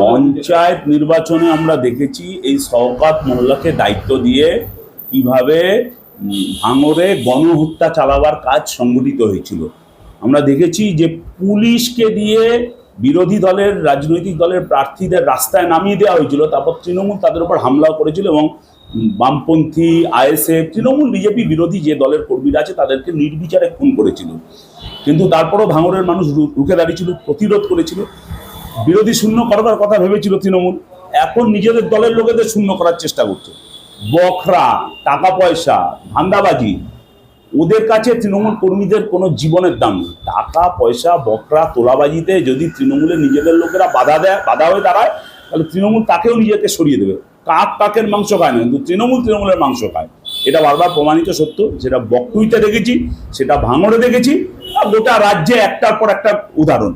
পঞ্চায়েত নির্বাচনে আমরা দেখেছি এই শওকাত মোল্লাকে দায়িত্ব দিয়ে কীভাবে ভাঙরে গণহত্যা চালাবার কাজ সংগঠিত হয়েছিল। আমরা দেখেছি যে পুলিশকে দিয়ে বিরোধী দলের, রাজনৈতিক দলের প্রার্থীদের রাস্তায় নামিয়ে দেওয়া হয়েছিল। তারপর তৃণমূল তাদের উপর হামলাও করেছিল এবং বামপন্থী, আইএসএফ, তৃণমূল, বিজেপি বিরোধী যে দলের কর্মীরা আছে, তাদেরকে নির্বিচারে খুন করেছিল। কিন্তু তারপরও ভাঙরের মানুষ রুখে দাঁড়িয়েছিল, প্রতিরোধ করেছিল। বিরোধী শূন্য করবার কথা ভেবেছিল তৃণমূল, এখন নিজেদের দলের লোকেদের শূন্য করার চেষ্টা করছে। বখরা টাকা পয়সা ধান্দাবাজি, ওদের কাছে তৃণমূল কর্মীদের কোনো জীবনের দাম নেই। টাকা, পয়সা বকরা তোলাবাজিতে যদি তৃণমূলের নিজেদের লোকেরা বাধা দেয়, বাধা হয়ে দাঁড়ায়, তাহলে তৃণমূল তাকেও নিজেকে সরিয়ে দেবে। কাক কাকের মাংস খায় না, কিন্তু তৃণমূল তৃণমূলের মাংস খায়। এটা বারবার প্রমাণিত সত্য, সেটা বকটুইতে দেখেছি, সেটা ভাঙড়ে দেখেছি, আর গোটা রাজ্যে একটার পর একটা উদাহরণ।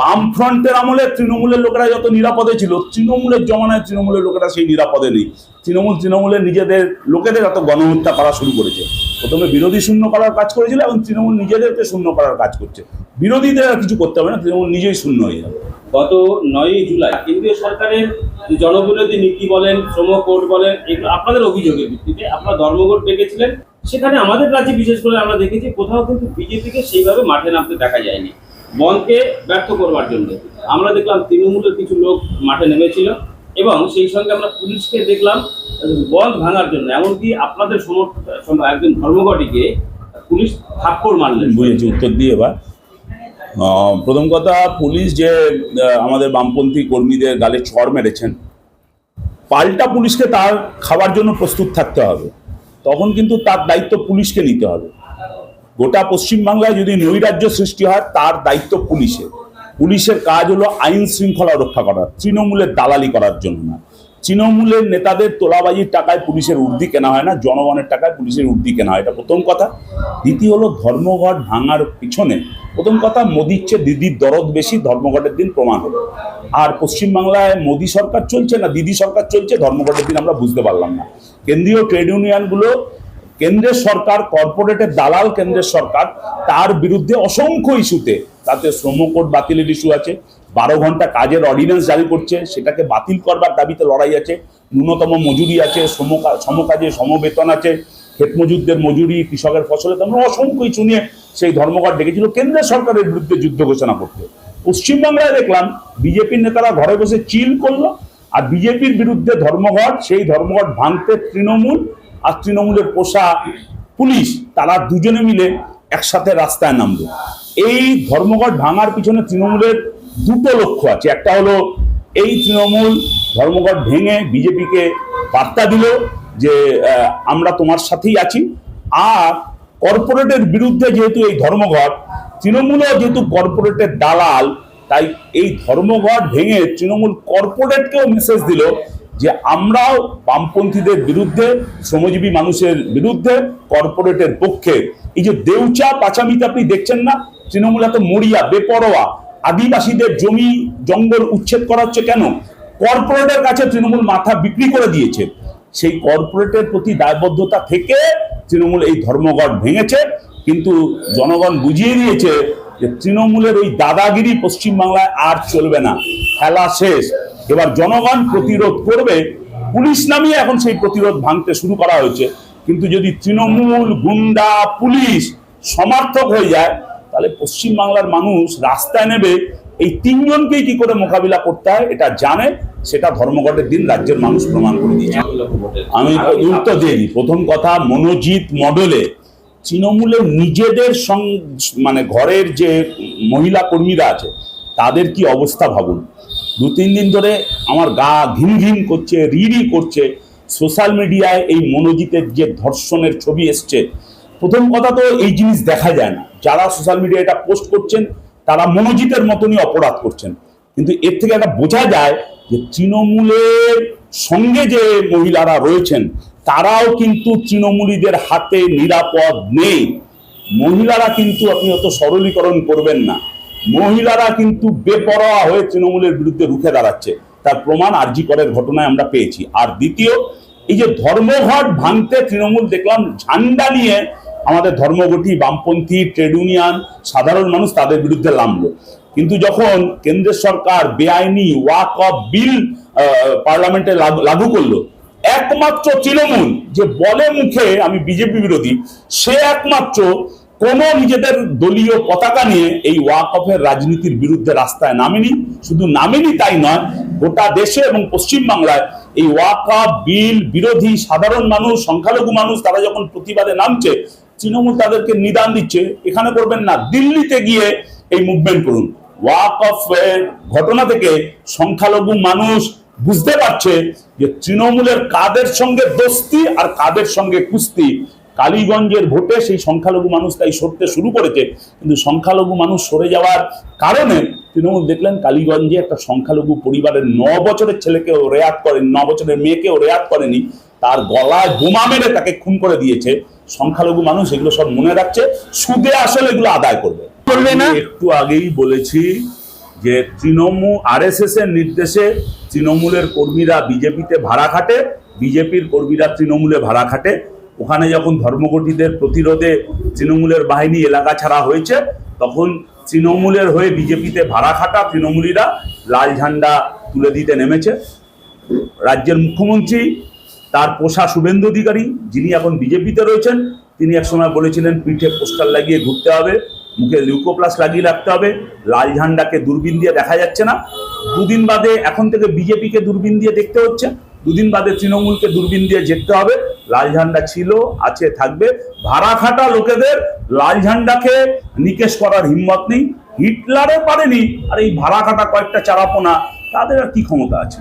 বাম ফ্রন্টের আমলে তৃণমূলের লোকেরা যত নিরাপদে ছিল, তৃণমূলের জমানায় তৃণমূলের লোকেরা সেই নিরাপদে নেই। তৃণমূল, তৃণমূলের নিজেদের, লোকেদের এত গণহত্যা করা শুরু করেছে। প্রথমে বিরোধী শূন্য করার কাজ করেছিল এবং তৃণমূল নিজেদেরকে শূন্য করার কাজ করছে। বিরোধীদের আর কিছু করতে হবে না, তৃণমূল নিজেই শূন্য হয়ে যাবে। গত নয়ই জুলাই কেন্দ্রীয় সরকারের জনবিরোধী নীতি বলেন, শ্রম কোড বলেন, এগুলো আপনাদের অভিযোগের ভিত্তিতে আপনারা ধর্মঘট ডেকেছিলেন। সেখানে আমাদের রাজ্যে বিশেষ করে আমরা দেখেছি কোথাও কিন্তু বিজেপিকে সেইভাবে মাঠে নামতে দেখা যায়নি। বনকে ব্যর্থ করবার জন্য। আমরা দেখলাম তৃণমূলের কিছু লোক মাঠে নেমেছিল এবং সেই সঙ্গে আমরা পুলিশকে দেখলাম বন্ধ ভাঙার জন্য। এমনকি আপনাদের সমর্থ, সম- একজন ধর্মঘটিকে পুলিশ থাপ্পড় মারলেন। বুঝেছি, উত্তর দিয়ে এবার। প্রথম কথা, পুলিশ যে আমাদের বামপন্থী কর্মীদের গালে চড় মেরেছেন, পাল্টা পুলিশকে তার খাবার জন্য প্রস্তুত থাকতে হবে। তখন কিন্তু তার দায়িত্ব পুলিশকে নিতে হবে। গোটা পশ্চিমবাংলায় যদি নৈরাজ্য সৃষ্টি হয়, তার দায়িত্ব পুলিশের। পুলিশের কাজ হলো আইন শৃঙ্খলা রক্ষা করা, তৃণমূলের দালালি করার জন্য। না তৃণমূলের নেতাদের তোলাবাজির টাকায় পুলিশের উর্দি কেনা হয় না, জনগণের টাকায় পুলিশের উর্দি কেনা হয়। এটা প্রথম কথা। দ্বিতীয় হলো ধর্মঘট ভাঙার পিছনে, প্রথম কথা, মোদির চেয়ে দিদির দরদ বেশি, ধর্মঘটের দিন প্রমাণ হলো। আর পশ্চিমবাংলায় মোদি সরকার চলছে না, দিদি সরকার চলছে, ধর্মঘটের দিন আমরা বুঝতে পারলাম না। কেন্দ্রীয় ট্রেড ইউনিয়নগুলো কেন্দ্রের সরকার কর্পোরেটের দালাল কেন্দ্রের সরকার, তার বিরুদ্ধে অসংখ্য ইস্যুতে, তাতে শ্রম কোড বাতিলের ইস্যু আছে, বারো ঘণ্টা কাজের অর্ডিন্যান্স জারি করছে, সেটাকে বাতিল করবার দাবিতে লড়াই আছে, ন্যূনতম মজুরি আছে সমকা- সমকাজে সমবেতন আছে, ক্ষেত মজুরদের মজুরি, কৃষকের ফসলের দাম অসংখ্য ইস্যু নিয়ে সেই ধর্মঘট ডেকেছিল কেন্দ্রের সরকারের বিরুদ্ধে যুদ্ধ ঘোষণা করতে। পশ্চিমবাংলায় দেখলাম, বিজেপির নেতারা ঘরে বসে চিল করল, আর বিজেপির বিরুদ্ধে ধর্মঘট, সেই ধর্মঘট ভাঙতে তৃণমূল আর তৃণমূলের পোষা পুলিশ, তারা দুজনে মিলে একসাথে রাস্তায় নামলো। এই ধর্মঘট ভাঙার পিছনে তৃণমূলের দুটো লক্ষ্য আছে। একটা হলো, এই তৃণমূল ধর্মঘট ভেঙে বিজেপিকে বার্তা দিল যে আমরা তোমার সাথেই আছি। আর কর্পোরেটের বিরুদ্ধে যেহেতু এই ধর্মঘট, তৃণমূলও যেহেতু কর্পোরেটের দালাল, তাই এই ধর্মঘট ভেঙে তৃণমূল কর্পোরেটকেও মেসেজ দিল যে আমরাও বামপন্থীদের বিরুদ্ধে, শ্রমজীবী মানুষের বিরুদ্ধে কর্পোরেটের পক্ষে। এই যে দেউচা পাচামিতে আপনি দেখছেন না? তৃণমূল এত মরিয়া, বেপরোয়া। আদিবাসীদের জমি জঙ্গল উচ্ছেদ করা হচ্ছে কেন? কর্পোরেটের কাছে তৃণমূল মাথা বিক্রি করে দিয়েছে। সেই কর্পোরেটের প্রতি দায়বদ্ধতা থেকে তৃণমূল এই ধর্মঘট ভেঙেছে। কিন্তু জনগণ বুঝিয়ে দিয়েছে যে তৃণমূলের ওই দাদাগিরি পশ্চিমবাংলায় আর চলবে না। খেলা শেষ। এবার জনগণ প্রতিরোধ করবে। পুলিশ নামিয়ে এখন সেই প্রতিরোধ ভাঙতে শুরু করা হয়েছে। কিন্তু যদি তৃণমূল, গুন্ডা, পুলিশ সমার্থক হয়ে যায়, তাহলে পশ্চিমবাংলার মানুষ রাস্তায় নেবে। এই তিনজনকেই কি করে মোকাবিলা করতে হয়, এটা জানে। সেটা ধর্মঘটের দিন রাজ্যের মানুষ প্রমাণ করে দিয়েছে। আমি উত্তর দিইনি প্রথম কথা, মনোজিৎ মডেলে তৃণমূলের নিজেদের মানে ঘরের যে মহিলা কর্মীরা আছে, তাদের কি অবস্থা ভাবুন? দু, তিন দিন ধরে আমার গা ঘিন ঘিন করছে রিরি করছে। সোশ্যাল মিডিয়ায় এই মনোজিতের যে ধর্ষণের ছবি এসছে, প্রথম কথা তো এই জিনিস দেখা যায় না। যারা সোশ্যাল মিডিয়ায় এটা পোস্ট করছেন, তারা মনোজিতের মতনই অপরাধ করছেন। কিন্তু এর থেকে একটা বোঝা যায় যে তৃণমূলের সঙ্গে যে মহিলারা রয়েছেন, তারাও কিন্তু তৃণমূলীদের হাতে নিরাপদ নেই। মহিলারা কিন্তু আপনি অত সরলীকরণ করবেন না। মহিলারা কিন্তু বেপরোয়া হয়ে তৃণমূলের বিরুদ্ধে রুখে দাঁড়াচ্ছে। তার প্রমাণ আরজি করের ঘটনায় আমরা পেয়েছি। আর দ্বিতীয়, এই যে ধর্মঘট ভাঙতে তৃণমূল দেখলাম ঝান্ডা নিয়ে আমাদের ধর্মগঠী বামপন্থী, ট্রেড ইউনিয়ন, সাধারণ মানুষ তাদের বিরুদ্ধে নামলো। কিন্তু যখন কেন্দ্রের সরকার বেআইনি ওয়াক অফ বিল পার্লামেন্টে লাগু করল, একমাত্র তৃণমূল যে বলে মুখে আমি বিজেপি বিরোধী, সে একমাত্র কোন নিজেদের দলীয় পতাকা নিয়ে এই ওয়াক অফের রাজনীতির বিরুদ্ধে রাস্তায় নামেনি, শুধু নামেনি তাই নয়, গোটা দেশে এবং পশ্চিম বাংলায় এই ওয়াক অফ বিল বিরোধী সাধারণ মানুষ, সংখ্যালঘু মানুষ, তারা যখন প্রতিবাদে নামছে, তৃণমূল তাদেরকে নিদান দিচ্ছে। এখানে করবেন না, দিল্লিতে গিয়ে এই মুভমেন্ট করুন। ওয়াক অফ ঘটনা থেকে সংখ্যালঘু মানুষ বুঝতে পারছে যে তৃণমূলের কাদের সঙ্গে দোস্তি আর কাদের সঙ্গে কুস্তি। কালীগঞ্জের ভোটে সেই সংখ্যালঘু মানুষ তাই সরতে শুরু করেছে। কিন্তু সংখ্যালঘু মানুষ সরে যাওয়ার কারণে তৃণমূল দেখলেন কালীগঞ্জে একটা সংখ্যালঘু পরিবারের ন বছরের ছেলেকেও রেয়াত করেন ন বছরের মেয়েকেও রেয়াত করেনি। তার গলায় বোমা মেরে তাকে খুন করে দিয়েছে। সংখ্যালঘু মানুষ এগুলো সব মনে রাখছে। সুদে আসলে এগুলো আদায় করবে। করবে না? একটু আগেই বলেছি যে তৃণমূল আরএসএস এর নির্দেশে তৃণমূলের কর্মীরা বিজেপিতে ভাড়া খাটে বিজেপির কর্মীরা তৃণমূলে ভাড়া খাটে। ওখানে যখন ধর্মঘটীদের প্রতিরোধে তৃণমূলের বাহিনী এলাকা ছাড়া হয়েছে, তখন তৃণমূলের হয়ে বিজেপিতে ভাড়া খাটা তৃণমূলীরা লাল ঝান্ডা তুলে দিতে নেমেছে। রাজ্যের মুখ্যমন্ত্রী, তার পোষা শুভেন্দু অধিকারী যিনি এখন বিজেপিতে রয়েছেন, তিনি একসময় বলেছিলেন, পিঠে পোস্টার লাগিয়ে ঘুরতে হবে, মুখে লিউকোপ্লাস লাগিয়ে রাখতে হবে, লাল ঝান্ডাকে দূরবীন দিয়ে দেখা যাচ্ছে না। দুদিন বাদে এখন থেকে বিজেপিকে দূরবীন দিয়ে দেখতে হচ্ছে। দুদিন বাদে তৃণমূলকে দূরবীন দিয়ে যেতে হবে। লাল ঝান্ডা ছিল, আছে, থাকবে। ভাড়া খাটা লোকেদের লাল ঝান্ডাকে নিকেশ করার হিম্মত নেই। হিটলারও পারেনি। আর এই ভাড়া খাটা কয়েকটা চারাপোনা, তাদের আর কি ক্ষমতা আছে?